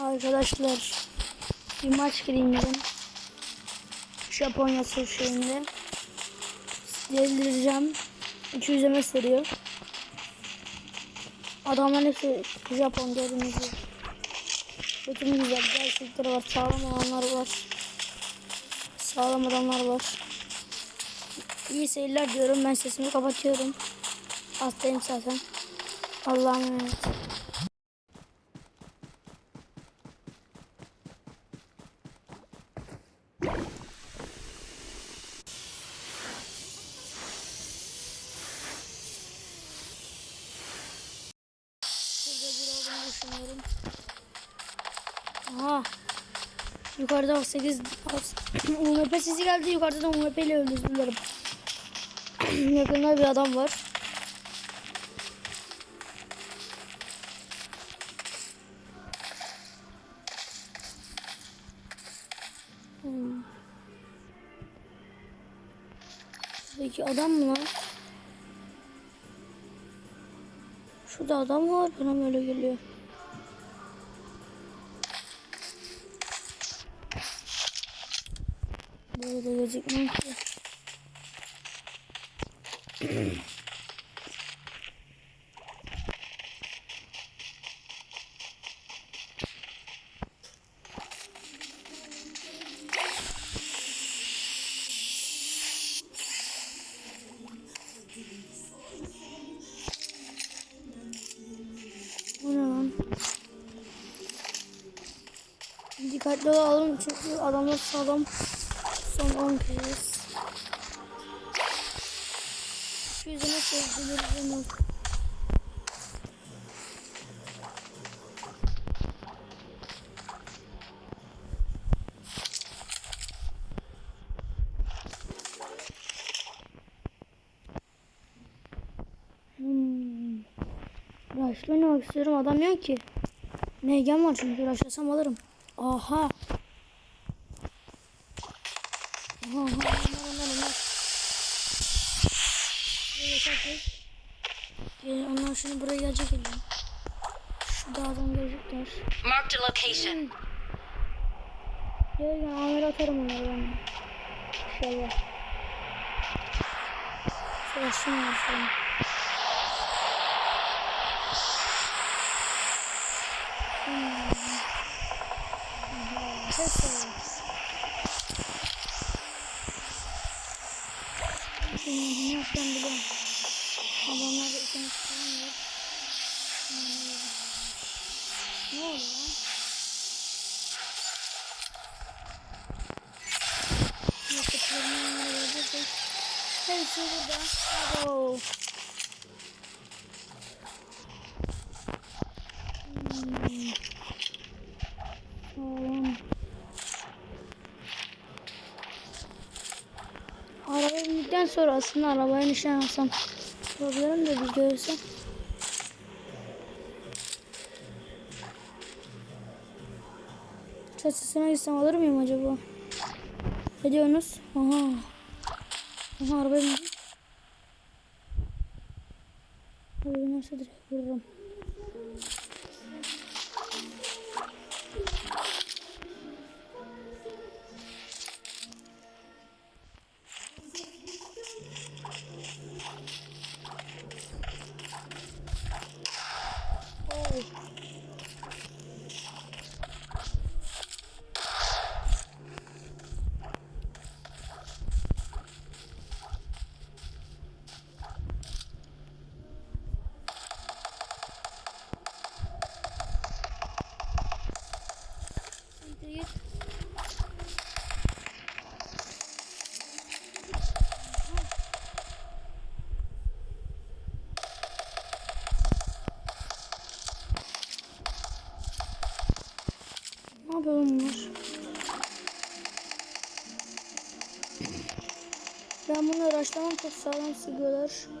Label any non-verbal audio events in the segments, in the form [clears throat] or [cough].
Arkadaşlar bir maç gireyim dedim. Japonya şeyinde. Delireceğim. 200 eme seriyor. Adamlar hepsi Japon gördüğünüz. Bütün güzel gerçekleri var. Sağlam olanlar var. Sağlam adamlar var. İyi seyirler diyorum. Ben sesimi kapatıyorum. Hastayım zaten. Allah'a emanet. Burada bir olduğunu düşünüyorum. Aha. Yukarıda 8 UMP sesi geldi. Yukarıda da UMP ile öldürdüler. [clears throat] Yakında bir adam var. Peki adam mı lan? Şurada adam var? Bana mı öyle geliyor? Burada gözükmüyor ki. Dikkatli olalım çünkü adamlar sağlam. Son 10 kez. Yüzüne sevdiğim Hmm. Rush'la oynamak istiyorum. Adam yok ki. Megan var çünkü rushlasam alırım. Aha, location. Gel amir atarım onları ben. İnşallah. Şöyle şunu yapalım. Şimdi ne yapacağım biliyorum. Adamlar da içine çıkamıyor. Ne lan? Hmm. Tamam. Arabaya bindikten sonra aslında arabaya nişan alsam problem de bir görse. Çatısına gitsem alır mıyım acaba? Ne diyorsunuz? Aha. Aha arabaya bindim. Arabaya binerse direkt vururum. Siktir git. Ben bunu araştırmam çok sağlam sıkıyorlar.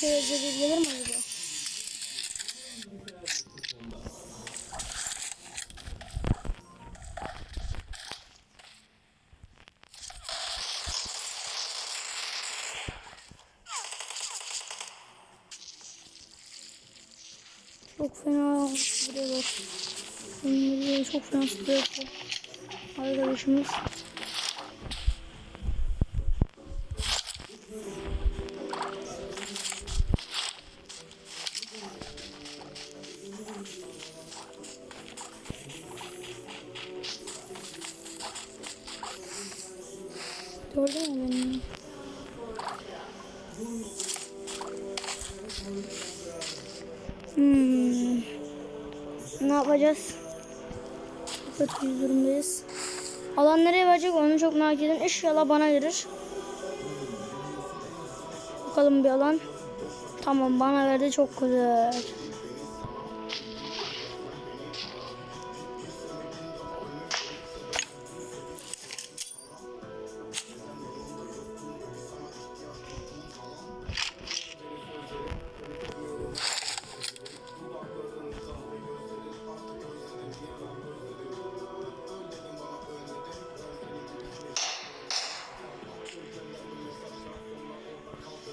Kere zehir gelir mi acaba? Çok fena vuruyorlar. Bunları çok fena vuruyor. Arkadaşımız. Yapacağız? Kötü bir durumdayız. Alan nereye verecek onu çok merak ediyorum. İnşallah bana verir. Bakalım bir alan. Tamam bana verdi çok güzel.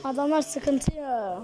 Adamlar sıkıntı ya.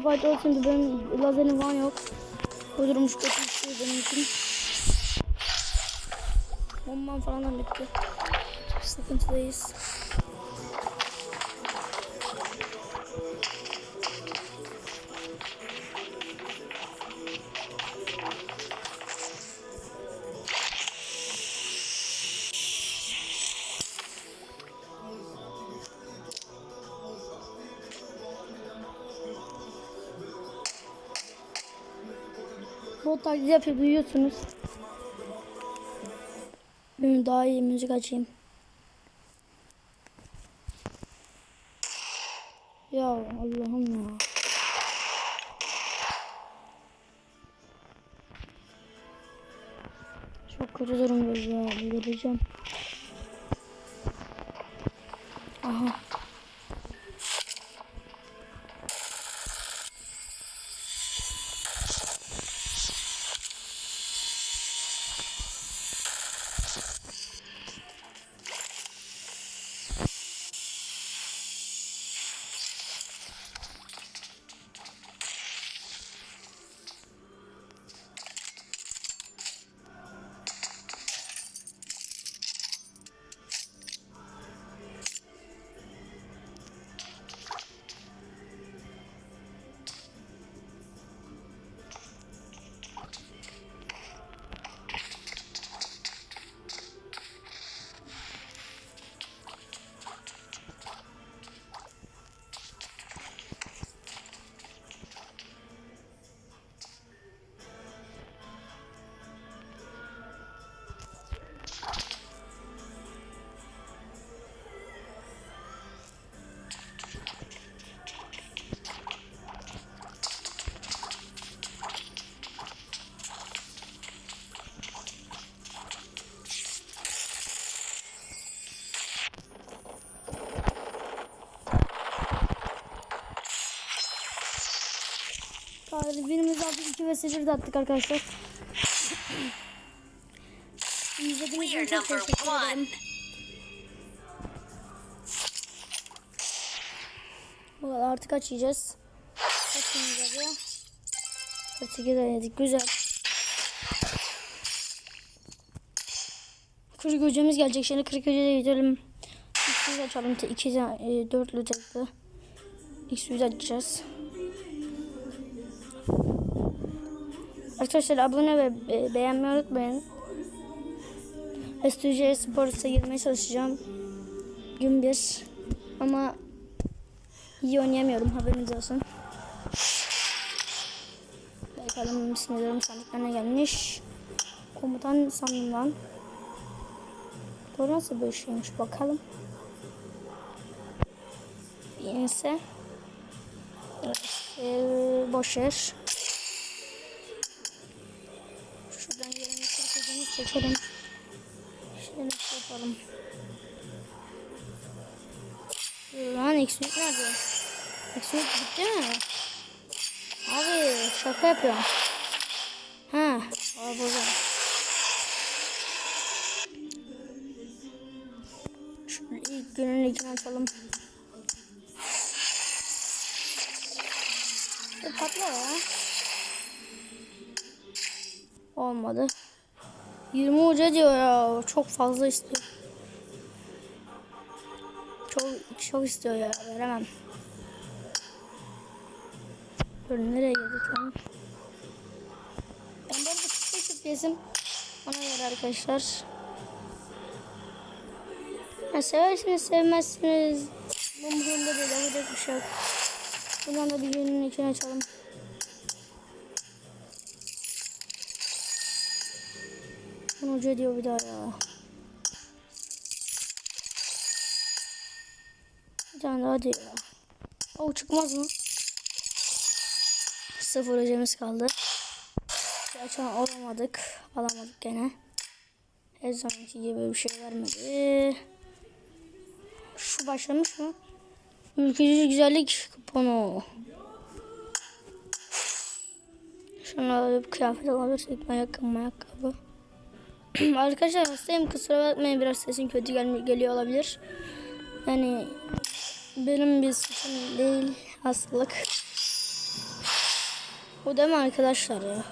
Sakın fight olsun ki benim lazerim falan yok. Uydurmuş kötü bir şey benim için. Bombam falan da bitti. Sıkıntıdayız. Bot taklidi duyuyorsunuz. Ben daha iyi müzik açayım. Ya Allah'ım ya. Çok kötü durumdayız ya. Göreceğim. Aha. Birimiz artık 2 ve 8 de attık arkadaşlar. [sniffs] İzlediğiniz için çok teşekkür ederim. Valla artık açacağız. Açacağız ya. 48 denedik. Güzel. Kırık hocamız gelecek. Şimdi kırık hocaya gidelim. İkisi açalım. İki, e, dörtlü tekli. İkisi açacağız. Arkadaşlar abone ve e, beğenmeyi unutmayın. STC Sports'a girmeye çalışacağım. Gün bir. Ama iyi oynayamıyorum haberiniz olsun. Bakalım bismillahirrahmanirrahim sandıklarına gelmiş. Komutan sandım Bu nasıl bir şeymiş bakalım. Yense. Evet, ee, boş yer. Şuradan yerine kırkacağını çekelim. Şöyle nasıl yapalım. Lan eksuit nerede? Eksuit bitti mi? Abi şaka yapıyorum. Ha, abi burada. Şu ilk günün ilkini açalım. Olmadı. 20 hoca diyor ya. Çok fazla istiyor. Çok çok istiyor ya. Veremem. Dur nereye girdik lan? Ben de 45 FPS'im. Ona göre arkadaşlar. Ha, seversiniz sevmezsiniz. Bu umurumda değil. Yapacak bir şey yok. Buradan da bir günün içine açalım. Hoca diyor bir daha ya. Bir tane daha diyor. O çıkmaz mı? Sıfır hocamız kaldı. Gerçi alamadık. Alamadık gene. Her zamanki gibi bir şey vermedi. Şu başlamış mı? Ülkücü güzellik kuponu. Şunu alıp kıyafet alabilirsek ayakkabı ayakkabı. [clears throat] Arkadaşlar hastayım kusura bakmayın biraz sesim kötü gel geliyor olabilir. Yani benim bir suçum değil hastalık. O değil mi arkadaşlar ya?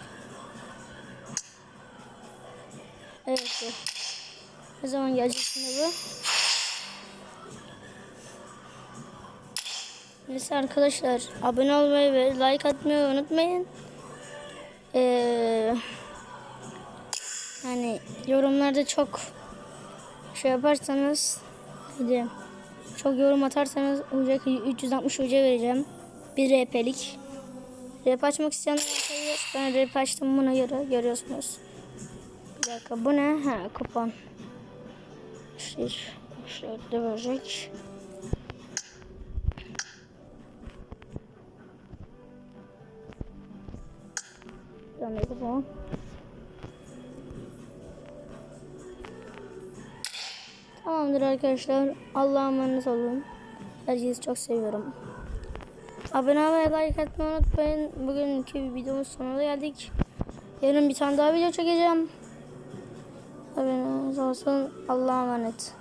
Evet. bu. Ne zaman gelecek şimdi bu? Neyse arkadaşlar abone olmayı ve like atmayı unutmayın. Yorumlarda çok şey yaparsanız hadi çok yorum atarsanız uca 360 uca vereceğim. Bir RP'lik. Rap açmak isteyenler. Ben rap açtım buna göre görüyorsunuz. Bir dakika bu ne? Ha kupon. İşte şöyle verecek. Yanında kupon. Tamamdır arkadaşlar. Allah'a emanet olun. Herkesi çok seviyorum. Abone olmayı, like atmayı unutmayın. Bugünkü videomuz sonuna geldik. Yarın bir tane daha video çekeceğim. Haberiniz olsun. Allah'a emanet.